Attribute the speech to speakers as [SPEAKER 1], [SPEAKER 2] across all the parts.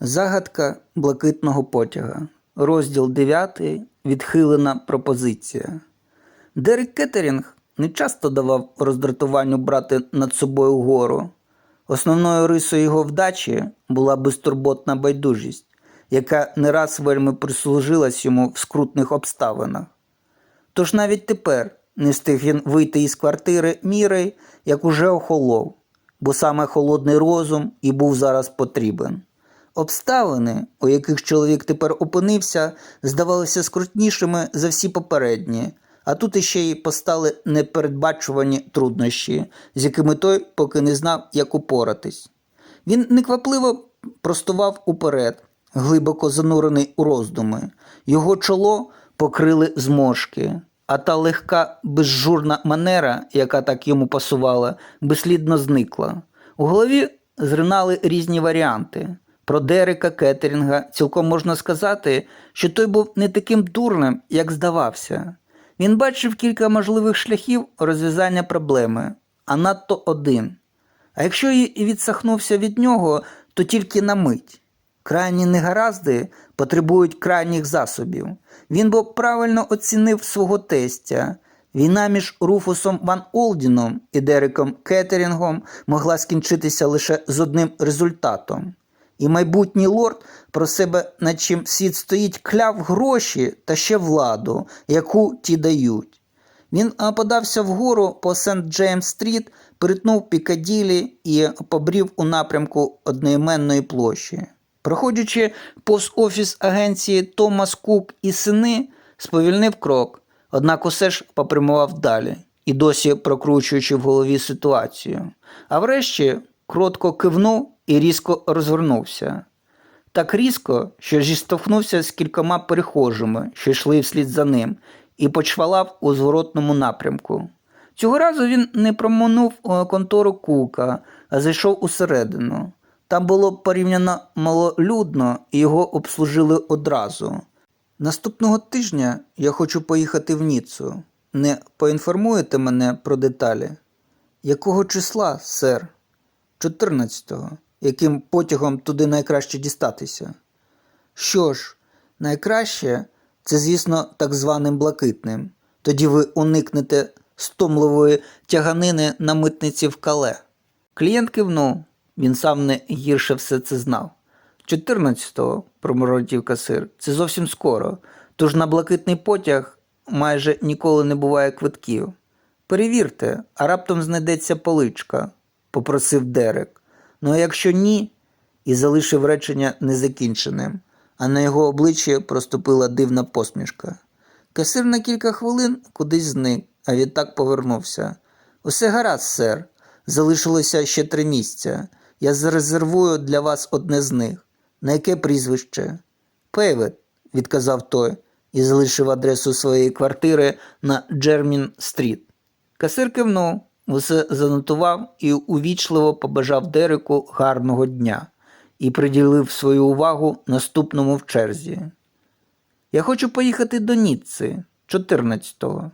[SPEAKER 1] Загадка блакитного потяга. Розділ 9. Відхилена пропозиція. Дерек Кеттерінг не часто давав роздратуванню брати над собою гору. Основною рисою його вдачі була безтурботна байдужість, яка не раз вельми прислужилась йому в скрутних обставинах. Тож навіть тепер не встиг він вийти із квартири міри, як уже охолов, бо саме холодний розум і був зараз потрібен. Обставини, у яких чоловік тепер опинився, здавалися скрутнішими за всі попередні, а тут іще й постали непередбачувані труднощі, з якими той поки не знав, як упоратись. Він неквапливо простував уперед, глибоко занурений у роздуми. Його чоло покрили зморшки, а та легка безжурна манера, яка так йому пасувала, безслідно зникла. У голові зринали різні варіанти. Про Дерека Кеттерінга цілком можна сказати, що той був не таким дурним, як здавався. Він бачив кілька можливих шляхів розв'язання проблеми, а надто один. А якщо і відсахнувся від нього, то тільки на мить. Крайні негаразди потребують крайніх засобів. Він бо правильно оцінив свого тестя. Війна між Руфусом Ван Олдіном і Дереком Кеттерінгом могла скінчитися лише з одним результатом. І майбутній лорд про себе, над чим світ стоїть, кляв гроші та ще владу, яку ті дають. Він подався вгору по Сент Джеймс Стріт, перетнув Пікаділі і побрів у напрямку одноіменної площі. Проходячи повз офіс агенції Томас Кук і сини, сповільнив крок, однак усе ж попрямував далі і досі прокручуючи в голові ситуацію. А врешті кротко кивнув і різко розвернувся. Так різко, що зіштовхнувся з кількома перехожими, що йшли вслід за ним, і почвалав у зворотному напрямку. Цього разу він не проминув е, контору Кука, а зайшов усередину. Там було порівняно малолюдно, і його обслужили одразу. Наступного тижня я хочу поїхати в Ніццу. Не поінформуєте мене про деталі? Якого числа, сер? 14-го. Яким потягом туди найкраще дістатися? Що ж, найкраще це, звісно, так званим блакитним. Тоді ви уникнете стомливої тяганини на митниці в кале. Клієнт кивнув, він сам не гірше все це знав. 14-го, проморотів касир, це зовсім скоро, тож на блакитний потяг майже ніколи не буває квитків. Перевірте, а раптом знайдеться поличка, попросив Дерек. Ну а якщо ні, і залишив речення незакінченим, а на його обличчі проступила дивна посмішка. Касир на кілька хвилин кудись зник, а відтак повернувся. Усе гаразд, сер. Залишилося ще три місця. Я зарезервую для вас одне з них. На яке прізвище? Пейвет, відказав той і залишив адресу своєї квартири на Джермін Стріт. Касир кивнув, занотував і увічливо побажав Дереку гарного дня і приділив свою увагу наступному в черзі. Я хочу поїхати до Ніцци 14-го.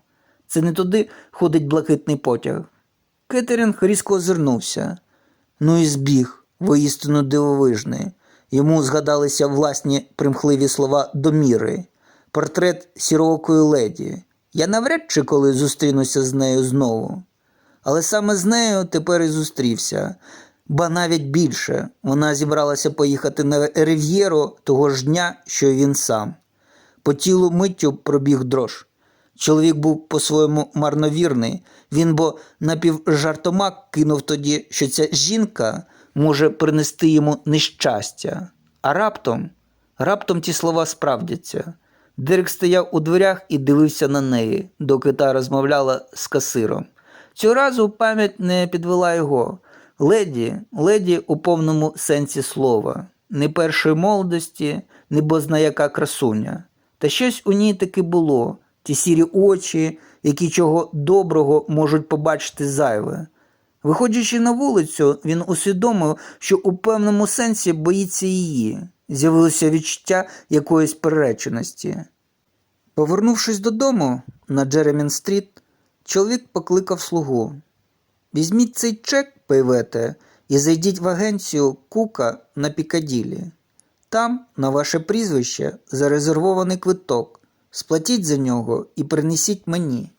[SPEAKER 1] Це не туди ходить блакитний потяг. Кеттерінг різко озирнувся. Ну і збіг, воістину дивовижний. Йому згадалися власні примхливі слова доміри, портрет сірокої леді. Я навряд чи коли зустрінуся з нею знову. Але саме з нею тепер і зустрівся, ба навіть більше вона зібралася поїхати на Рив'єру того ж дня, що й він сам. По тілу миттю пробіг дрож. Чоловік був по-своєму марновірний, він бо напівжартома кинув тоді, що ця жінка може принести йому нещастя. А раптом, раптом ті слова справдяться. Дерек стояв у дверях і дивився на неї, доки та розмовляла з касиром. Цього разу пам'ять не підвела його. Леді, леді у повному сенсі слова, не першої молодості, не бозна яка красуня. Та щось у ній таки було, ті сірі очі, які чого доброго можуть побачити зайве. Виходячи на вулицю, він усвідомив, що у певному сенсі боїться її. З'явилося відчуття якоїсь перереченості. Повернувшись додому на Джеремін Стріт, чоловік покликав слугу. Візьміть цей чек, пейвете, і зайдіть в агенцію Кука на Пікаділі. Там на ваше прізвище зарезервований квиток. Сплатіть за нього і принесіть мені.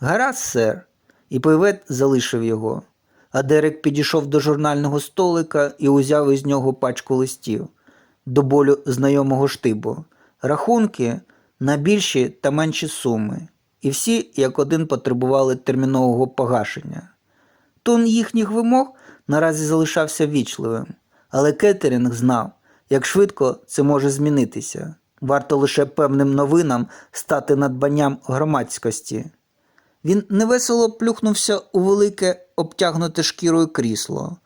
[SPEAKER 1] Гаразд, сер. І пойвет залишив його. А Дерек підійшов до журнального столика і узяв із нього пачку листів до болю знайомого штибу. Рахунки на більші та менші суми. І всі, як один, потребували термінового погашення. Тон їхніх вимог наразі залишався вічливим, але Кеттерінг знав, як швидко це може змінитися. Варто лише певним новинам стати надбанням громадськості. Він невесело плюхнувся у велике обтягнуте шкірою крісло.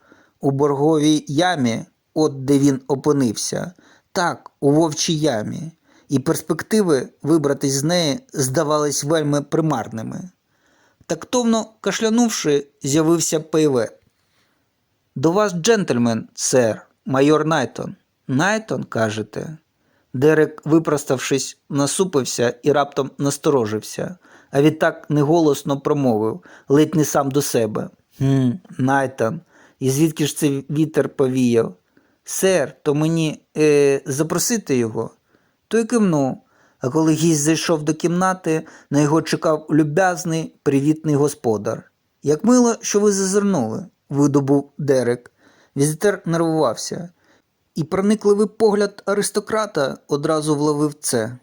[SPEAKER 1] У борговій ямі, от де він опинився, так, у вовчій ямі, і перспективи вибратись з неї здавались вельми примарними. Тактовно кашлянувши, з'явився Пейвет. До вас, джентльмен, сер, майор Найтон. Найтон, кажете? Дерек, випроставшись, насупився і раптом насторожився, а відтак неголосно промовив, ледь не сам до себе. Хм, Найтон, і звідки ж це вітер повіяв? Сер, то мені е, запросити його? Той кивнув, а коли гість зайшов до кімнати, на його чекав люб'язний, привітний господар. Як мило, що ви зазирнули, видобув Дерек. Візитер нервувався, і проникливий погляд аристократа одразу вловив це.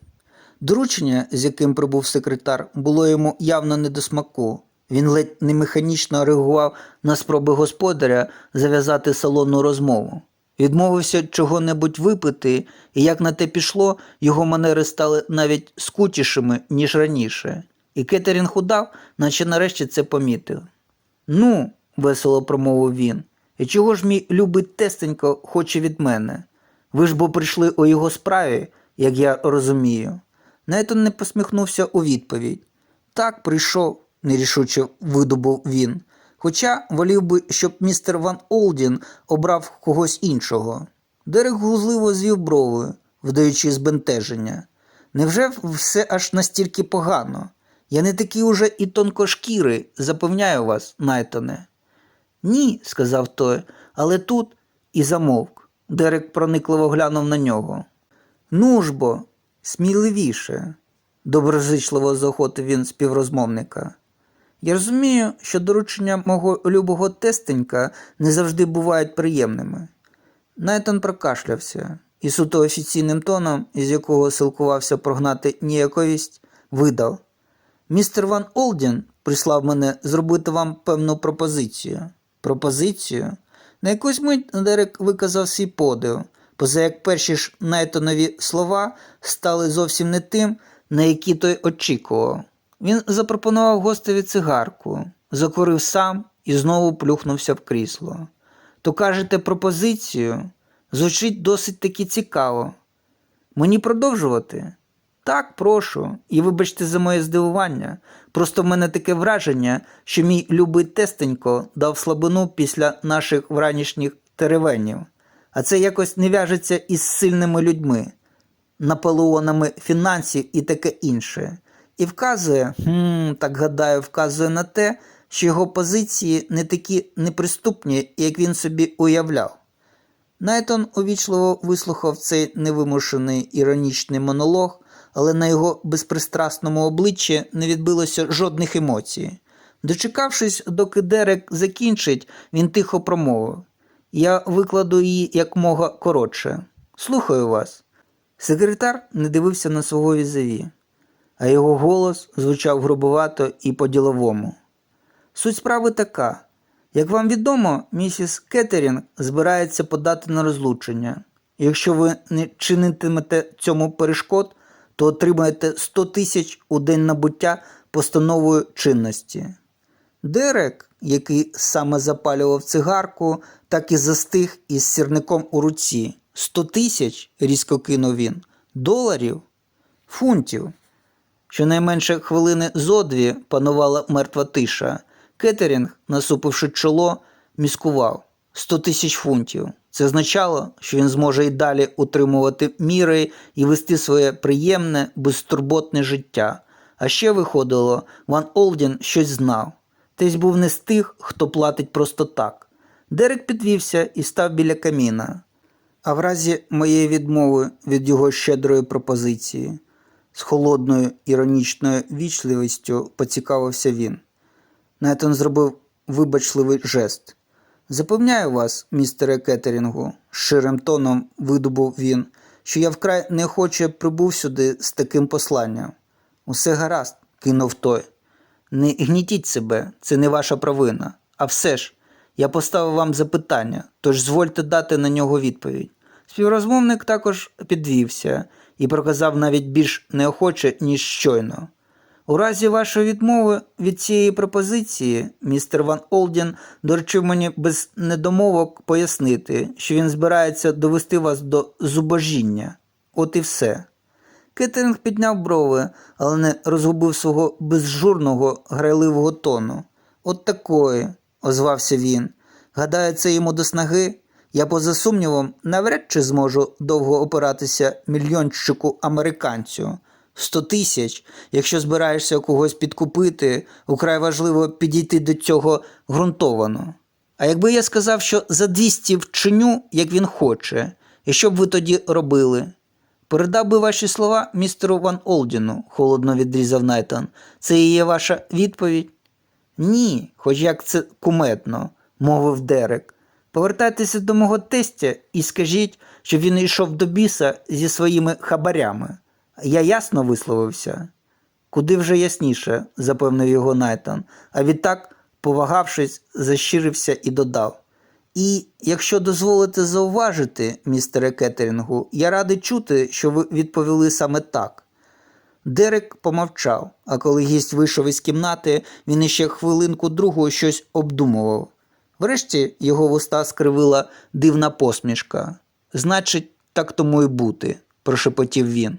[SPEAKER 1] Доручення, з яким прибув секретар, було йому явно не до смаку. Він ледь не механічно реагував на спроби господаря зав'язати салонну розмову. Відмовився чого-небудь випити, і як на те пішло, його манери стали навіть скутішими, ніж раніше. І Кетерінг удав, наче нарешті це помітив. Ну, весело промовив він, і чого ж мій любий тестенько хоче від мене? Ви ж бо прийшли у його справі, як я розумію. Нейтон не посміхнувся у відповідь. Так, прийшов, нерішуче видобув він. Хоча волів би, щоб містер Ван Олдін обрав когось іншого. Дерек глузливо звів брови, вдаючи збентеження. Невже все аж настільки погано? Я не такий уже і тонкошкірий, запевняю вас, Найтоне. Ні, сказав той, але тут і замовк. Дерек проникливо глянув на нього. Ну ж бо, сміливіше, доброзичливо заохотив він співрозмовника. Я розумію, що доручення мого любого тестенька не завжди бувають приємними. Найтон прокашлявся і суто офіційним тоном, із якого силкувався прогнати ніяковість, видав. Містер Ван Олдін прислав мене зробити вам певну пропозицію. Пропозицію? На якусь мить Дерек виказав свій подив, поза як перші ж Найтонові слова стали зовсім не тим, на які той очікував. Він запропонував гостеві цигарку, закурив сам і знову плюхнувся в крісло. То кажете пропозицію? Звучить досить таки цікаво. Мені продовжувати? Так, прошу, і вибачте за моє здивування. Просто в мене таке враження, що мій любий тестенько дав слабину після наших вранішніх теревенів, а це якось не в'яжеться із сильними людьми, наполеонами фінансів і таке інше. І вказує, хм, так гадаю, вказує на те, що його позиції не такі неприступні, як він собі уявляв. Найтон увічливо вислухав цей невимушений іронічний монолог, але на його безпристрасному обличчі не відбилося жодних емоцій. Дочекавшись, доки Дерек закінчить, він тихо промовив Я викладу її якмога коротше. Слухаю вас. Секретар не дивився на свого візаві, а його голос звучав грубовато і по-діловому. Суть справи така. Як вам відомо, місіс Кеттерінг збирається подати на розлучення. Якщо ви не чинитимете цьому перешкод, то отримаєте 100 тисяч у день набуття постановою чинності. Дерек, який саме запалював цигарку, так і застиг із сірником у руці. 100 тисяч, різко кинув він, доларів, фунтів. Щонайменше хвилини зо дві панувала мертва тиша. Кеттерінг, насупивши чоло, міскував 100 тисяч фунтів. Це означало, що він зможе і далі утримувати міри і вести своє приємне, безтурботне життя. А ще виходило, Ван Олдін щось знав. Тесь був не з тих, хто платить просто так. Дерек підвівся і став біля каміна. А в разі моєї відмови від його щедрої пропозиції, з холодною іронічною вічливістю поцікавився він. Найтон зробив вибачливий жест. Запевняю вас, містере Кеттерінгу, ширим тоном видобув він, що я вкрай неохоче прибув сюди з таким посланням. Усе гаразд, кинув той. Не гнітіть себе, це не ваша провина. А все ж, я поставив вам запитання, тож звольте дати на нього відповідь. Співрозмовник також підвівся і проказав навіть більш неохоче, ніж щойно. У разі вашої відмови від цієї пропозиції, містер Ван Олдін доручив мені без недомовок пояснити, що він збирається довести вас до зубожіння. От і все. Кеттеринг підняв брови, але не розгубив свого безжурного, грайливого тону. От такої, озвався він. Гадаю, це йому до снаги. Я, поза сумнівом, навряд чи зможу довго опиратися мільйончику американцю. Сто тисяч, якщо збираєшся когось підкупити, украй важливо підійти до цього ґрунтовано. А якби я сказав, що за 200 вчиню, як він хоче, і що б ви тоді робили? Передав би ваші слова містеру Ван Олдіну, холодно відрізав Найтон. Це і є ваша відповідь? Ні, хоч як це куметно, мовив Дерек. Повертайтеся до мого тестя і скажіть, щоб він йшов до біса зі своїми хабарями. Я ясно висловився. Куди вже ясніше, запевнив його Найтон, а відтак, повагавшись, защирився і додав. І, якщо дозволите зауважити, містере Кеттерінгу, я радий чути, що ви відповіли саме так. Дерек помовчав, а коли гість вийшов із кімнати, він іще хвилинку другу щось обдумував. Врешті його вуста скривила дивна посмішка. Значить, так тому й бути, прошепотів він.